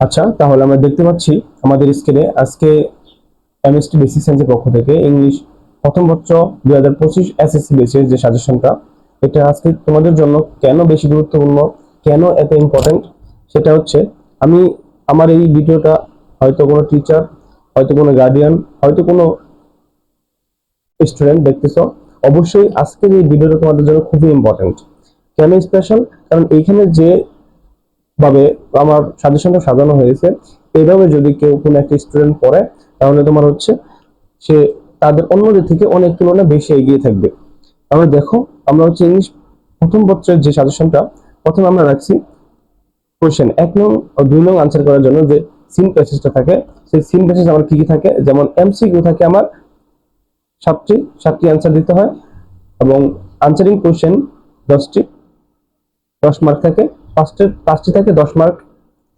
আচ্ছা তাহলে আমরা দেখতে পাচ্ছি আমাদের স্কেলে আজকে এমএসটি বেসিক সায়েন্সের পক্ষ থেকে ইংলিশ প্রথম বছর দুই হাজার পঁচিশ এসএসসি বেসের যে সাজেশনটা এটা আজকে তোমাদের জন্য কেন বেশি গুরুত্বপূর্ণ, কেন এত ইম্পর্টেন্ট সেটা হচ্ছে আমি, আমার এই ভিডিওটা হয়তো কোনো টিচার হয়তো কোনো গার্ডিয়ান হয়তো কোনো স্টুডেন্ট দেখতেছো, অবশ্যই আজকের এই ভিডিওটা তোমাদের জন্য খুবই ইম্পর্টেন্ট কেন স্পেশাল কারণ এইখানে যে ভাবে আমার সাজেশনটা সাজানো হয়েছে। এইভাবে যদি কেউ কোনো একটা স্টুডেন্ট পড়ে, তাহলে তোমার হচ্ছে সে তাদের অন্যদের থেকে অনেক তুলনায় বেশি এগিয়ে থাকবে। আমরা দেখো, আমরা হচ্ছে ইংলিশ প্রথম বছরের যে সাজেশনটা, প্রথমে আমরা রাখছি কোশ্চেন এক নং ও দুই নং আনসার করার জন্য যে সিন প্যাসেজটা থাকে, সেই সিন প্যাসেজ আমার কি কি থাকে? যেমন এমসিকিউ থাকে আমার, সাতটি সাতটি আনসার দিতে হয় এবং আনসারিং কোশ্চেন দশটি, দশ মার্ক থাকে। পাঁচটি পাঁচটি থাকে দশ মার্ক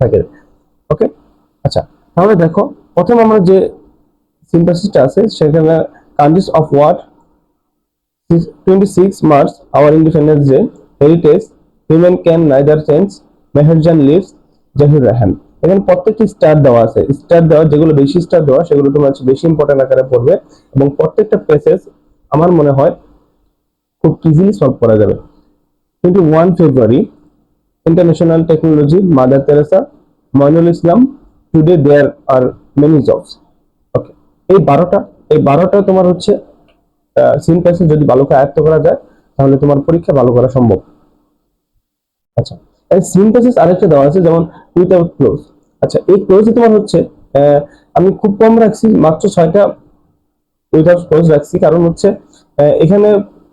থাকে। ওকে আচ্ছা তাহলে দেখো, প্রথম আমরা যে সিম্পাসিসটা আছে, সেখানে countries of world twenty six March our independence day heritage human can neither change Meherjan lives Zahir Rahan এখানে প্রত্যেকটি স্টার দেওয়া আছে। স্টার দেওয়া, যেগুলো বেশি স্টার দেওয়া, সেগুলো তোমার বেশি ইম্পর্টেন্ট আকারে পড়বে এবং প্রত্যেকটা প্যাসেজ আমার মনে হয় খুব ইজিলি সলভ করা যাবে। Twenty one February international technology Mother Teresa Moinul Islam today there are many jobs okay এই বারোটা এই বারোটা তোমার হচ্ছে সিন যদি ভালো করে আয়ত্ত করা যায়, তাহলে তোমার পরীক্ষা ভালো করা সম্ভব। আচ্ছা এই সিন আরেকটা দেওয়া আছে, যেমন উইথাউট ক্লোজ আচ্ছা এই ক্লোজে তোমার হচ্ছে আমি খুব কম রাখছি, মাত্র ছয়টা উইথাউট ক্লোজ রাখছি, কারণ হচ্ছে এখানে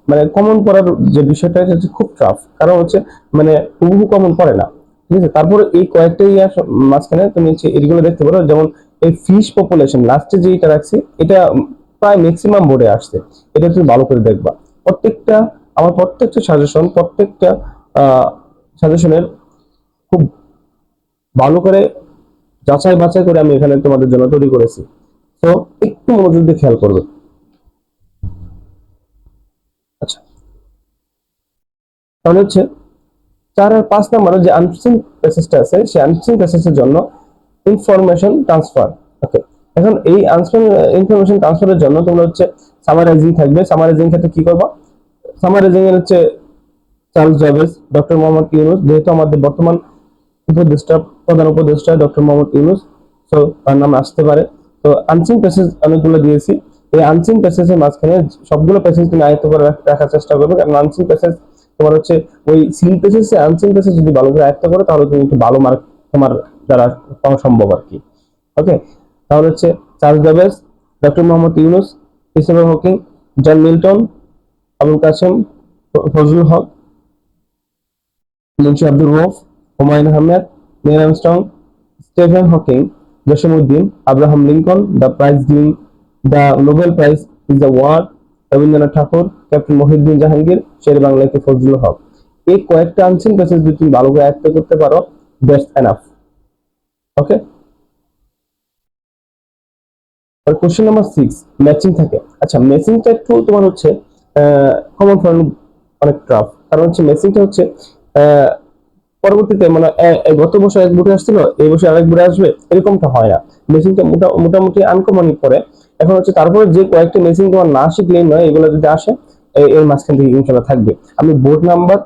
মানে কমন পড়ার যে বিষয়টা হচ্ছে খুব টাফ কারণ হচ্ছে মানে হুবহু কমন পড়ে না। ঠিক আছে? তারপরে এই কয়েকটা ইয়ার মাঝখানে তুমি হচ্ছে এগুলো দেখতে পারো, যেমন এই ফিশ পপুলেশন লাস্টে যে এটা রাখছি, এটা প্রায় ম্যাক্সিমাম বোর্ডে আসছে। এটা তুমি ভালো করে দেখবা। প্রত্যেকটা, আমার প্রত্যেকটা সাজেশন প্রত্যেকটা সাজেশনের খুব ভালো করে যাচাই বাছাই করে আমি এখানে তোমাদের জন্য তৈরি করেছি। তো একটু মনোযোগ দিয়ে খেয়াল করবে আচ্ছা তাহলে হচ্ছে চার আর পাঁচ নম্বরের যে আনসিন প্যাসেজটা আছে, সেই আনসিন প্যাসেজের জন্য ইনফরমেশন ট্রান্সফার ওকে এখন এই আনসিন ইনফরমেশন ট্রান্সফারের জন্য তোমরা হচ্ছে সামারাইজিং থাকবে। সামারাইজিং ক্ষেত্রে কি করবা? সামারাইজিং এর হচ্ছে চার্লস জাভেস ডক্টর মোহাম্মদ ইউনুস যেহেতু আমাদের বর্তমান উপদেষ্টা, প্রধান উপদেষ্টা ডক্টর মোহাম্মদ ইউনুস তো তার নাম আসতে পারে। তো আনসিন প্যাসেজ অনেকগুলো দিয়েছি। এই আনসিন প্যাসেজের মাঝখানে সবগুলো প্যাসেজ তুমি আয়ত্ত করে রাখার চেষ্টা করবে, কারণ আনসিন প্যাসেজ তোমার হচ্ছে ওই সিন প্যাসেজ আনসিন যদি ভালো করে আয়ত্ত করো, তাহলে তুমি একটু ভালো মার্ক তোমার দ্বারা পাওয়া সম্ভব আর কি। ওকে তাহলে হচ্ছে Charles জাভেস doctor Mohammad Yunus Christopher Hawking John Milton Abul Kashem Fazlul Huq, Munshi Abdul Rouf Humayun Ahmed Neil Armstrong, Stephen Hawking, Jasimuddin, Abraham Lincoln, the prize giving the Nobel prize is the word Rabindranath Thakur, captain Mohiuddin Jahangir, Sher বাংলাকে ফজলুল হক। এই কয়েকটা unseen passage যদি তুমি ভালো করে আয়ত্ত করতে পারো দ্যাটস এনাফ ওকে আর কোশ্চেন নাম্বার সিক্স ম্যাচিং থাকে। আচ্ছা ম্যাচিংটা একটু তোমার হচ্ছে কমন ফর্ম অনেক টাফ কারণ হচ্ছে ম্যাচিংটা হচ্ছে পরবর্তীতে মানে গত বছর এক বুটে আসছিল, এই বছর আরেক বুটে আসবে, এরকমটা হয় না। মেশিনটা মোটামুটি আনকমনই পড়ে। এখন হচ্ছে তারপরে যে কয়েকটা মেশিন তোমার না শিখলেই নয়, এগুলো যদি আসে এর মাঝখান থেকে ইনশাল্লাহ থাকবে। আমি বোর্ড নাম্বার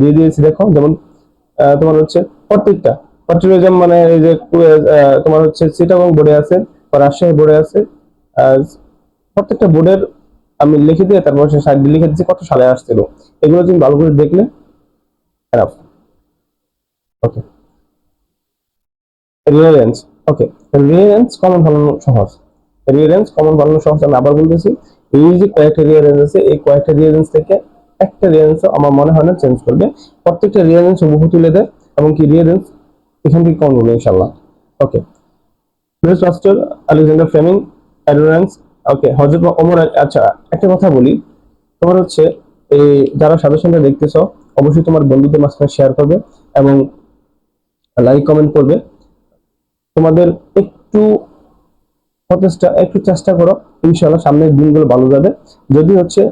দিয়ে দিয়েছি, দেখো, যেমন তোমার হচ্ছে প্রত্যেকটা পার্টিকুলার মানে এই যে তোমার হচ্ছে চিটাগং বোর্ডে আছে, বা রাজশাহী বোর্ডে আছে প্রত্যেকটা বোর্ডের আমি লিখে দিয়ে তারপর সে সাইড লিখে দিচ্ছি কত সালে আসছিল। এগুলো তুমি ভালো করে দেখলে ওকে রিয়ারেন্স ওকে রিয়ারেন্স কমন বানানো সহজ। রিয়ারেন্স কমন বানানো সহজ, আমি আবার বলতেছি, এই যে কয়েকটা রিয়ারেন্স আছে, এই কয়েকটা রিয়ারেন্স থেকে একটা রিয়ারেন্স আমার মনে হয় না চেঞ্জ করবে। প্রত্যেকটা রিয়ারেন্স হুবহু তুলে দেয়, এবং কি রিয়ারেন্স এখান থেকে কমন হবে ইনশাল্লাহ ওকে পাস্টার আলেকজান্ডার ফ্লেমিং অ্যাডোরেন্স ওকে হজরত ওমর আচ্ছা একটা কথা বলি। তোমার হচ্ছে, এই যারা সাজেশনটা দেখতেছো, অবশ্যই তোমার বন্ধুদের মাঝখানে শেয়ার করবে, এবং লাইক কমেন্ট করবে। তোমাদের একটু প্রচেষ্টা, একটু চেষ্টা করো। ইনশাল্লাহ সামনের দিনগুলো ভালো যাবে। যদি হচ্ছে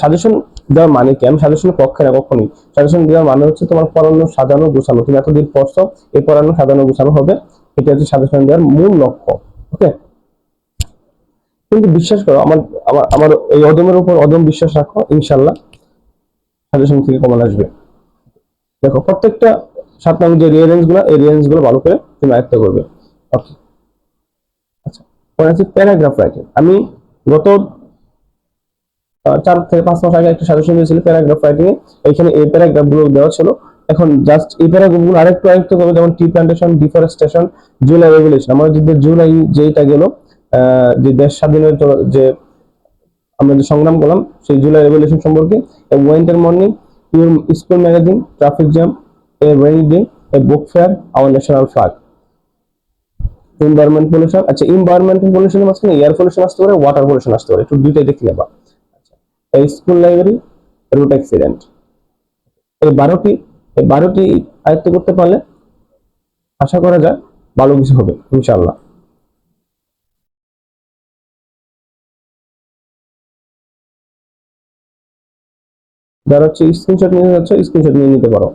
সাজেশন দেওয়ার মানে কি? আমি সাজেশনের পক্ষে না, কখনই। সাজেশন দেওয়ার মানে হচ্ছে তোমার পড়ানো, সাজানো, গোছানো। তুমি এতদিন পড়ছো, এই পড়ানো, সাজানো, গোছানো হবে। এটা হচ্ছে সাজেশন দেওয়ার মূল লক্ষ্য ওকে কিন্তু বিশ্বাস করো, আমার আমার আমার এই অদমের উপর অদম বিশ্বাস রাখো ইনশাল্লাহ সাজেশন থেকে কমন আসবে। দেখো, প্রত্যেকটা সাত নং যে রেঞ্জগুলো, এই রেঞ্জগুলো ভালো করে তুমি আয়ত্ত করবে। ওকে আছে প্যারাগ্রাফ রাইটিং আমি গত চার থেকে পাঁচ মাস আগে একটা সাজেশন দিয়েছিল প্যারাগ্রাফ রাইটিং এ। এখানে এই প্যারাগ্রাফগুলো দেওয়া ছিল। এখন জাস্ট এই প্যারাগ্রাফগুলো আরেকটু আরেকটু করবে, যেমন tea plantation deforestation July regulation আমাদের যে জুলাই যেটা গেল যে দেশ স্বাধীনের যে আমরা যে সংগ্রাম করলাম, সেই জুলাই রেভলিউশন সম্পর্কে, a winter morning your school magazine traffic jam a rainy day a book fair our national flag environment pollution আচ্ছা এনভায়রনমেন্টাল পলিউশনের মাঝখানে এয়ার পলিউশন আসতে পারে ওয়াটার পলিউশন আসতে পারে, একটু দুইটাই দেখে নেবা। আচ্ছা স্কুল লাইব্রেরি রুট অ্যাক্সিডেন্ট এই বারোটি এই বারোটি আয়ত্ত করতে পারলে আশা করা যায় ভালো কিছু হবে, ইনশাআল্লাহ। যারা হচ্ছে স্ক্রিনশট নিতে যাচ্ছে স্ক্রিনশট নিয়ে নিতে পারো।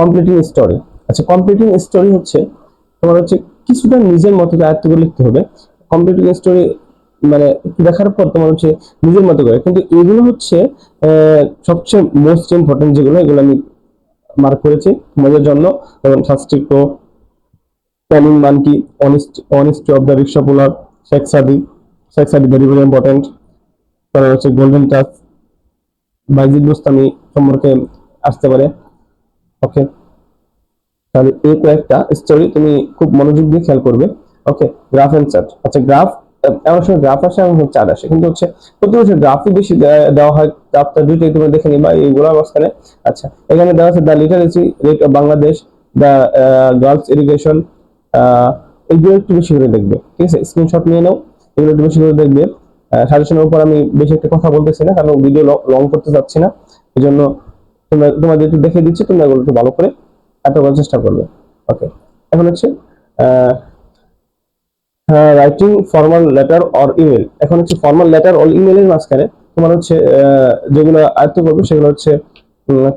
কমপ্লিটিং স্টোরি আচ্ছা কমপ্লিটিং স্টোরি হচ্ছে তোমার হচ্ছে কিছুটা নিজের মতো আয়ত্ত করে লিখতে হবে। কমপ্লিটিং স্টোরি মানে দেখার পর তোমার হচ্ছে নিজের মতো করে। কিন্তু এগুলো হচ্ছে সবচেয়ে মোস্ট ইম্পর্টেন্ট যেগুলো, এগুলো আমি মার্ক করেছি তোমাদের জন্য। যেমন first planning monkey honest honesty of the rickshaw puller Sheikh Sadi very very important তারপর হচ্ছে গোল্ডেন টাচ বাইজিদ বুস্তামি সম্পর্কে আসতে পারে। ওকে তাহলে এই কয়েকটা স্টোরি তুমি খুব মনোযোগ দিয়ে খেয়াল করবে। ওকে গ্রাফ এন্ড চার্ট আচ্ছা গ্রাফ এমন সময় গ্রাফ আসে এমন চার্ট আসে। কিন্তু হচ্ছে প্রতি বছর গ্রাফই বেশি দেওয়া হয়। গ্রাফটা দুইটাই তুমি দেখে নিবা এইগুলোর মাঝখানে। আচ্ছা এখানে দেওয়া আছে the literacy rate of Bangladesh the girls education এইগুলো একটু বেশি করে দেখবে। ঠিক আছে স্ক্রিনশট নিয়ে নাও, এগুলো একটু বেশি করে দেখবে। সাজেশনের উপর আমি বেশি একটা কথা বলতেছি না, কারণ ভিডিও লং করতে চাচ্ছি না। এই জন্য তোমরা তোমাদের একটু দেখে দিচ্ছি তোমরা এগুলো একটু ভালো করে এত করার চেষ্টা করবে। ওকে এখন হচ্ছে writing formal letter or email এখন হচ্ছে ফর্মাল লেটার অর ইমেলের মাঝখানে তোমার হচ্ছে যেগুলো আয়ত্ত করবে সেগুলো হচ্ছে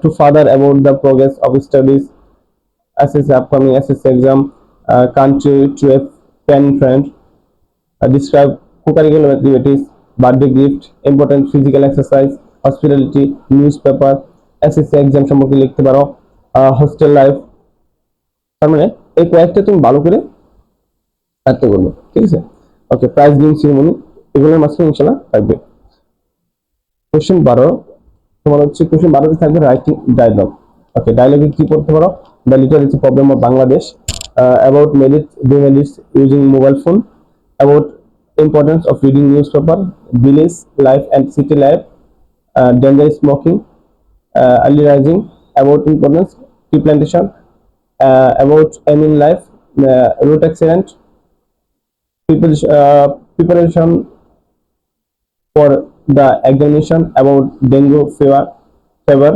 to father about the progress of studies assess upcoming SS exam, uh, country to a pen friend, uh, describe co-curricular activities, birthday gift, important physical exercise, hospitality, SSC exam সম্পর্কে লিখতে পারো হোস্টেল লাইফ তার মানে এই কয়েকটা তুমি ভালো করে আয়ত্ত করবে, ঠিক আছে? ওকে প্রাইজ গিভিং সেরিমনি এগুলোর মাঝখানে ইনশাল্লাহ থাকবে। কোশ্চেন বারো, তোমার হচ্ছে কোশ্চেন বারোতে থাকবে রাইটিং ডায়লগ ওকে ডায়লগে কি পড়তে পারো? The literacy problem of Bangladesh about merit demerits using mobile phone about importance of reading newspaper village life and city life danger smoking early rising about importance tea plantation uh, about aim in life uh, road accident people uh, preparation for the examination about dengue fever fever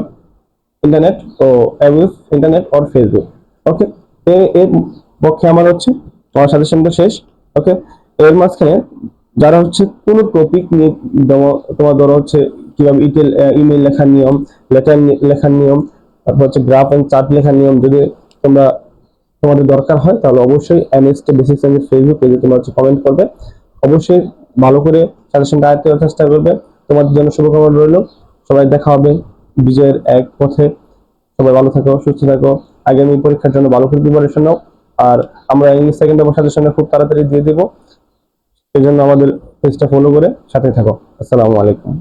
internet ও abuse internet or facebook okay এর পক্ষে আমার হচ্ছে তোমার সাজেশনটা শেষ ওকে এর মাঝখানে যারা হচ্ছে কোনো টপিক নিয়ে তোমার ধরো হচ্ছে কীভাবে ইটেল ইমেল লেখার নিয়ম লেটার লেখার নিয়ম, তারপর হচ্ছে গ্রাফ এন্ড চার্ট লেখার নিয়ম, যদি তোমরা, তোমাদের দরকার হয়, তাহলে অবশ্যই এমএসটি বেসিক সায়েন্সের ফেসবুক পেজে তোমরা হচ্ছে কমেন্ট করবে। অবশ্যই ভালো করে সাজেশনটা আয়ত্ত চেষ্টা করবে। তোমাদের জন্য শুভকামনা রইল। সবাই দেখা হবে বিজয়ের এক পথে। সবাই ভালো থাকো, সুস্থ থাকো। আগামী পরীক্ষার জন্য ভালো করে প্রিপারেশন নাও। আর আমরা ইংলিশ সেকেন্ড এবং সাজেশনটা খুব তাড়াতাড়ি দিয়ে দেবো। সেই জন্য আমাদের পেজটা ফলো করে সাথে থাকো। আসসালামু আলাইকুম।